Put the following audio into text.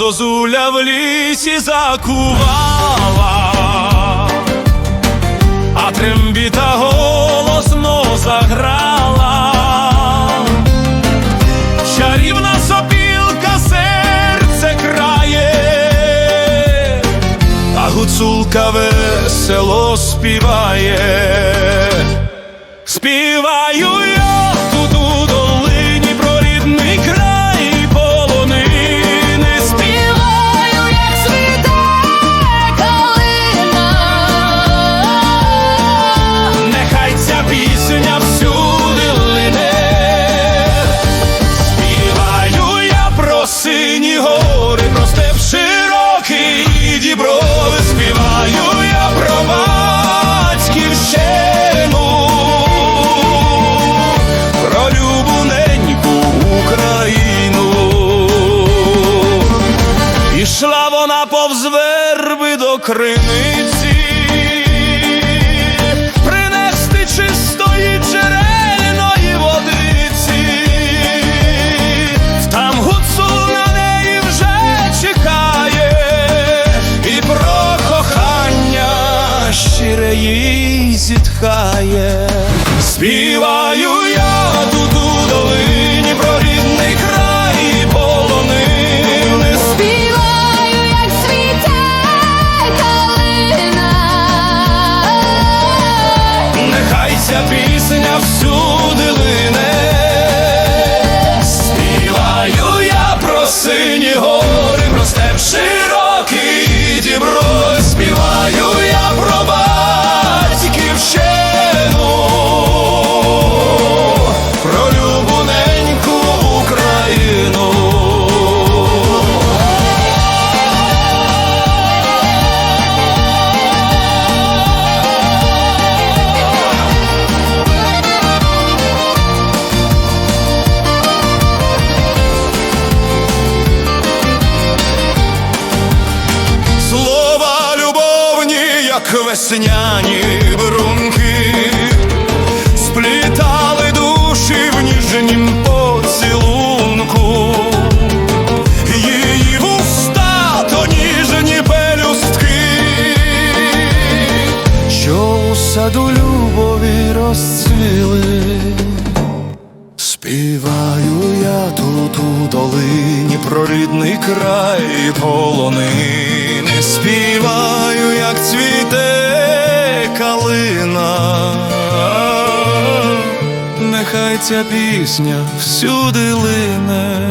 зозуля в лісі закувала, а трембіта голосно заграла. Чарівна сопілка серце крає, а гуцулка весело співає. Вона повз верби до криниці, принести чистої джерельної водиці, там гуцул на неї вже чекає, і про кохання щире їй зітхає. Співаю ця пісня всюди лине, співаю я про сині як весняні брунки, сплітали душі в ніжнім поцілунку, її вуста то ніжні пелюстки, що у саду любові розцвіли. Співаю я тут у долині про рідний край і Співаю, як цвіте калина. Нехай ця пісня всюди лине.